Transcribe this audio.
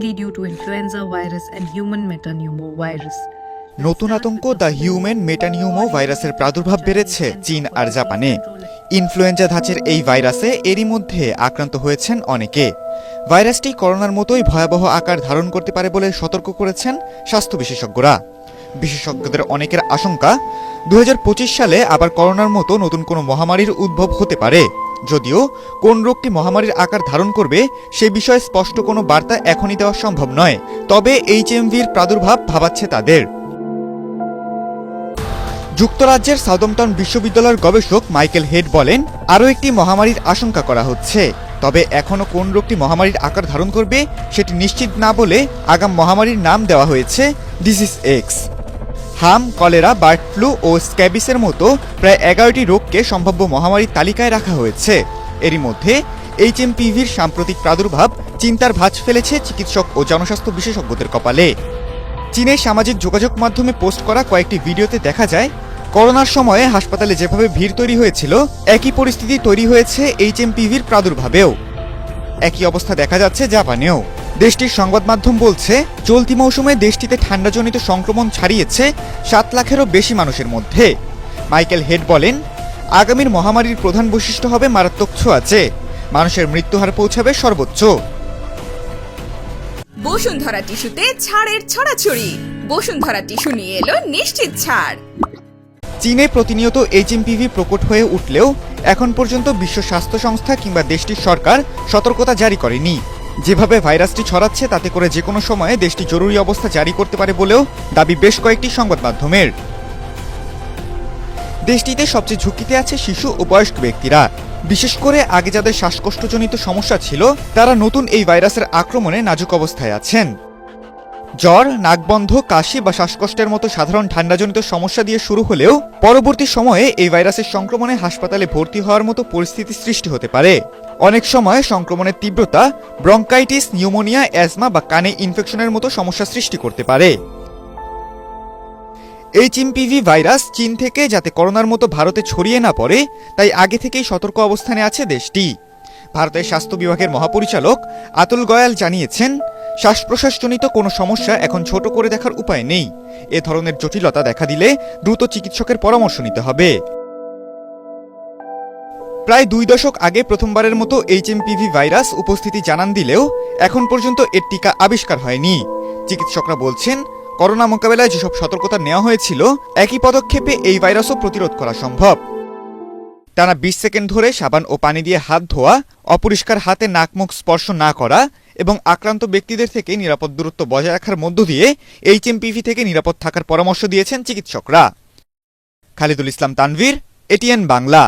due to influenza virus and human metapneumovirus. নতুন আতঙ্ক the human metapneumo ভাইরাসের প্রাদুর্ভাব বেড়েছে চীন আর জাপানে। ইনফ্লুয়েঞ্জা ধাঁচের এই ভাইরাসে এরই মধ্যে আক্রান্ত হয়েছেন অনেকে। ভাইরাসটি করোনার মতোই ভয়াবহ আকার ধারণ করতে পারে বলে সতর্ক করেছেন স্বাস্থ্য বিশেষজ্ঞরা। বিশেষজ্ঞদের অনেকের আশঙ্কা দু হাজার পঁচিশ সালে আবার করোনার মতো নতুন কোনো মহামারীর উদ্ভব হতে পারে। যদিও কোন রোগটি মহামারীর আকার ধারণ করবে, সে বিষয়ে স্পষ্ট কোনো বার্তা এখনই দেওয়া সম্ভব নয়, তবে এইচএমভির প্রাদুর্ভাব ভাবাচ্ছে তাদের। যুক্তরাজ্যের সাউদম্পটন বিশ্ববিদ্যালয়ের গবেষক মাইকেল হেড বলেন, আরও একটি মহামারীর আশঙ্কা করা হচ্ছে, তবে এখনও কোন রোগটি মহামারীর আকার ধারণ করবে, সেটি নিশ্চিত না বলে আগাম মহামারীর নাম দেওয়া হয়েছে, ডিজিজ এক্স। হাম, কলেরা, বার্ড ফ্লু ও স্ক্যাবিসের মতো প্রায় এগারোটি রোগকে সম্ভাব্য মহামারীর তালিকায় রাখা হয়েছে। এরই মধ্যে এইচএমপিভির সাম্প্রতিক প্রাদুর্ভাব চিন্তার ভাঁজ ফেলেছে চিকিৎসক ও জনস্বাস্থ্য বিশেষজ্ঞদের কপালে। চীনের সামাজিক যোগাযোগ মাধ্যমে পোস্ট করা কয়েকটি ভিডিওতে দেখা যায়, করোনার সময়ে হাসপাতালে যেভাবে ভিড় তৈরি হয়েছিল, একই পরিস্থিতি তৈরি হয়েছে এইচ এইচএমপিভির প্রাদুর্ভাবেও। একই অবস্থা দেখা যাচ্ছে জাপানেও। দেশটির সংবাদ মাধ্যম বলছে চলতি মৌসুমে দেশটিতে ঠান্ডাজনিত সংক্রমণ ছাড়িয়েছে সাত লাখেরও বেশি মানুষের মধ্যে। মাইকেল হেড বলেন আগামীর মহামারীর প্রধান বৈশিষ্ট্য হবে মারাত্মক ছোঁয়াচে মানুষের মৃত্যুহার পৌঁছাবে সর্বোচ্চ। বসুন্ধরা টিস্যুতে ছাড়ের ছড়াছড়ি। বসুন্ধরা টিস্যু নিয়ে এলো নিশ্চিত ছাড়। চীনে প্রতিনিয়ত এইচএমপিভি প্রকট হয়ে উঠলেও এখন পর্যন্ত বিশ্ব স্বাস্থ্য সংস্থা কিংবা দেশটির সরকার সতর্কতা জারি করেনি। যেভাবে ভাইরাসটি ছড়াচ্ছে তাতে করে যে কোনো সময়ে দেশটি জরুরি অবস্থা জারি করতে পারে বলেও দাবি বেশ কয়েকটি সংবাদ মাধ্যমের। দেশটিতে সবচেয়ে ঝুঁকিতে আছে শিশু ও বয়স্ক ব্যক্তিরা। বিশেষ করে আগে যাদের শ্বাসকষ্টজনিত সমস্যা ছিল, তারা নতুন এই ভাইরাসের আক্রমণে নাজুক অবস্থায় আছেন। জ্বর, নাকবন্ধ, কাশি বা শ্বাসকষ্টের মতো সাধারণ ঠান্ডাজনিত সমস্যা দিয়ে শুরু হলেও পরবর্তী সময়ে এই ভাইরাসের সংক্রমণে হাসপাতালে ভর্তি হওয়ার মতো পরিস্থিতি সৃষ্টি হতে পারে। অনেক সময় সংক্রমণের তীব্রতা, ব্রঙ্কাইটিস, নিউমোনিয়া, অ্যাজমা বা কানে ইনফেকশনের মতো সমস্যা সৃষ্টি করতে পারে। এইচএমপিভি ভাইরাস চীন থেকে যাতে করোনার মতো ভারতে ছড়িয়ে না পড়ে, তাই আগে থেকেই সতর্ক অবস্থানে আছে দেশটি। ভারতের স্বাস্থ্য বিভাগের মহাপরিচালক আতুল গয়াল জানিয়েছেন শ্বাস প্রশ্বাসজনিত কোনো সমস্যা এখন ছোট করে দেখার উপায় নেই। এ ধরনের জটিলতা দেখা দিলে দ্রুত চিকিৎসকের পরামর্শ নিতে হবে। প্রায় দুই দশক আগে প্রথমবারের মতো এইচএমপিভি ভাইরাস উপস্থিতি জানান দিলেও এখন পর্যন্ত এর টিকা আবিষ্কার হয়নি। চিকিৎসকরা বলছেন, করোনা মোকাবেলায় যেসব সতর্কতা নেওয়া হয়েছিল, একই পদক্ষেপে এই ভাইরাসও প্রতিরোধ করা সম্ভব। টানা বিশ সেকেন্ড ধরে সাবান ও পানি দিয়ে হাত ধোয়া, অপরিষ্কার হাতে নাক মুখ স্পর্শ না করা এবং আক্রান্ত ব্যক্তিদের থেকে নিরাপদ দূরত্ব বজায় রাখার মধ্য দিয়ে এইচএমপিভি থেকে নিরাপদ থাকার পরামর্শ দিয়েছেন চিকিৎসকরা। খালিদুল ইসলাম তানভীর, এটিএন বাংলা।